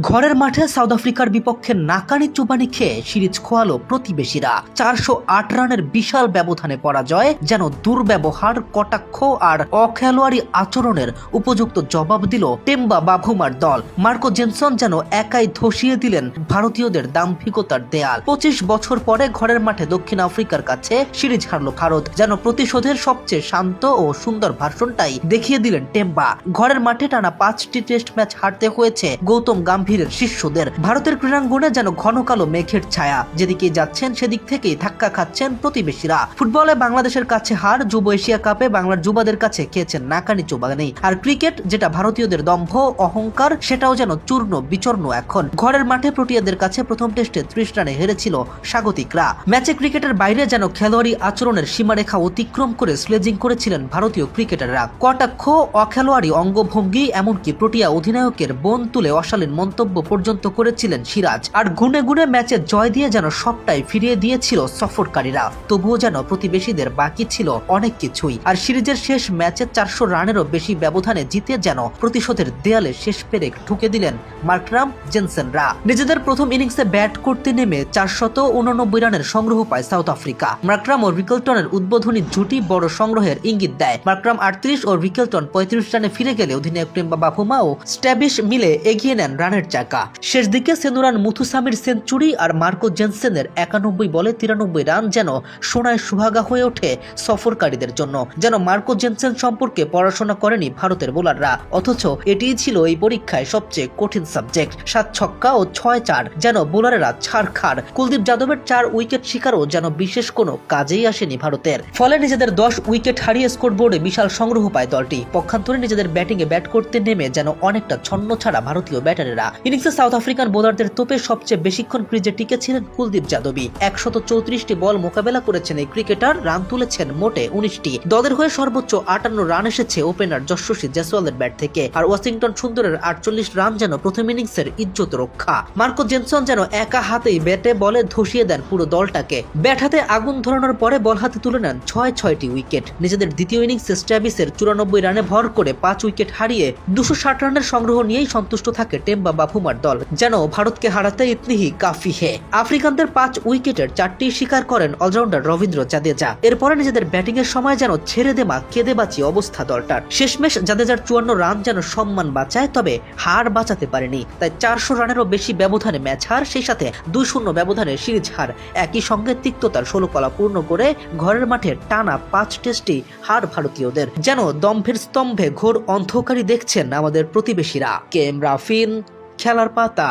ঘরের মাঠে সাউথ আফ্রিকার বিপক্ষে নাকানি চুবানি খেয়ে সিরিজ খোয়ালো প্রতিবেশীরা। চারশো আট রানের বিশাল ব্যবধানে পরাজয়, যেন দুর্ব্যবহার, কটাক্ষ আর অখেলোয়াড়ি আচরণের উপযুক্ত জবাব দিল টেম্বা বাভুমার দল। মার্কো জেনসন যেন একাই ধসিয়ে দিলেন ভারতীয়দের দাম্ভিকতার দেয়াল। পঁচিশ বছর পরে ঘরের মাঠে দক্ষিণ আফ্রিকার কাছে সিরিজ হারল ভারত, যেন প্রতিশোধের সবচেয়ে শান্ত ও সুন্দর ভাষণটাই দেখিয়ে দিলেন টেম্বা। ঘরের মাঠে টানা পাঁচটি টেস্ট ম্যাচ হারতে হয়েছে গৌতম গাম্ভীরের শিষ্যদের। ভারতের ক্রীড়াঙ্গনে যেন ঘন কালো মেঘের ছায়া। যেদিকে যাচ্ছেন, সেদিক থেকেই ধাক্কা খাচ্ছেন প্রতিবেশীরা। ফুটবলে বাংলাদেশের কাছে হার, যুব এশিয়া কাপে বাংলার যুবাদের কাছে খেয়েছেন নাকানি চোবাগানি আর ক্রিকেট, যেটা ভারতীয়দের দম্ভ, অহংকার, সেটাও যেন চূর্ণ বিচর্ণ এখন। ঘরের মাঠে প্রোটিয়াদের কাছে প্রথম টেস্টে ত্রিশ রানে হেরেছিল স্বাগতিকরা। ম্যাচে ক্রিকেটের বাইরে যেন খেলোয়াড়ি আচরণের সীমারেখা অতিক্রম করে স্লেজিং করেছিলেন ভারতীয় ক্রিকেটাররা। কটাক্ষ, অখেলোয়াড়ি অঙ্গভঙ্গি, এমনকি প্রোটিয়া অধিনায়কের বোন তুলে অশালীন মন্তব্য পর্যন্ত করেছিলেন সিরাজ। আর গুনে গুনে ম্যাচে জয় দিয়ে যেন সবটাই ফিরিয়ে দিয়েছিল সফরকারীরা। তবুও যেন প্রতিবেশীদের বাকি ছিল অনেক কিছুই। আর সিরিজের শেষ ম্যাচে চারশো রানেরও বেশি ব্যবধানে জিতে যেন প্রতিশোধের দেয়ালে শেষ পেরেক ঢুকে দিলেন মার্করাম জেনসেনরা। নিজেদের প্রথম ইনিংসে ব্যাট করতে নেমে চারশত উননব্বই রানের সংগ্রহ পায় সাউথ আফ্রিকা। মার্করাম ও রিকেলটনের উদ্বোধনী জুটি বড় সংগ্রহের ইঙ্গিত দেয়। মার্করাম আটত্রিশ ও রিকেলটন পঁয়ত্রিশ রানে ফিরে গেলে অধিনায়ক টেম্বা বাফুমা ও স্ট্যাবিশ মিলে এগিয়ে নেন রানের চাকা। শেষ দিকে সেনুরান মুথুসামির সেঞ্চুরি আর মার্কো জেনসেনের একানব্বই বলে তিরানব্বই রান যেন সোনায় সুহাগা হয়ে ওঠে সফরকারীদের জন্য। যেন মার্কো জেনসেন সম্পর্কে পড়াশোনা করেনি ভারতের বোলাররা। অথচ এটিই ছিল এই পরীক্ষায় সবচেয়ে কঠিন সাবজেক্ট। সাত ছক্কা ও ছয় চার যেন বোলারেরা ছাড় খাড় কুলদীপ যাদবের চার উইকেট শিকারও যেন বিশেষ কোনো কাজেই আসেনি ভারতের। ফলে নিজেদের দশ উইকেট হারিয়ে স্কোর বোর্ডে বিশাল সংগ্রহ পায় দলটি। পক্ষান্তরে নিজেদের ব্যাটিংয়ে ব্যাট করতে নেমে যেন অনেকটা ছন্ন ছাড়া ভারতীয় ব্যাটারেরা। ইনিংসে সাউথ আফ্রিকান বোলারদের তোপে সবচেয়ে বেশিক্ষণ ক্রিজে টিকেছিলেন কুলদীপ যাদবই একশত চৌত্রিশটি বল মোকাবেলা করেছেন এই ক্রিকেটার, রান তুলেছেন মোটে উনিশটি। দলের হয়ে সর্বোচ্চ আটান্ন রান এসেছে ওপেনার যশস্বী জেসওয়ালের ব্যাট থেকে। আর ওয়াশিংটন সুন্দরের আটচল্লিশ রান যেন প্রথম ইনিংসের ইজ্জত রক্ষা। মার্কো জেনসন যেন একা হাতেই ব্যাটে বলে ধসিয়ে দেন পুরো দলটাকে। ব্যাট হাতে আগুন ধরানোর পরে বল হাতে তুলে নেন ছয় ছয়টি উইকেট। নিজেদের দ্বিতীয় ইনিংসে স্ট্যাবিসের চুরানব্বই রানে ভর করে পাঁচ উইকেট হারিয়ে দুশো ষাট রানের সংগ্রহ নিয়েই সন্তুষ্ট থাকে টেম্বা বাফুমার দল। যেন ভারতকে হারাতে ইতনিহি কাফি হে। আফ্রিকানদের পাঁচ উইকেটের চারটি শিকার করেন অলরাউন্ডার রবীন্দ্র জাদেজা। এরপরে নিজেদের ব্যাটিং এর সময় যেন ছেড়ে দেমা কেঁদে বাঁচি অবস্থা দলটার। শেষমেশ জাদেজার চুয়ান্ন রান যেন সম্মান বাঁচায়, তবে হার বাঁচাতে পারেনি। তাই চারশো রানেরও বেশি ব্যবধানে ম্যাচ হার, সেই সাথে দুই শূন্য ব্যবধানে সিরিজ হার। একই সঙ্গে তিক্ততার ষোলো কলা পূর্ণ করে ঘরের মাঠে টানা পাঁচ টেস্টই হার ভারতীয়দের। যেন দম্ভের স্তম্ভে ঘোর অন্ধকারী দেখছেন আমাদের প্রতিবেশীরা। কে এম রাফিন খেলার পাতা।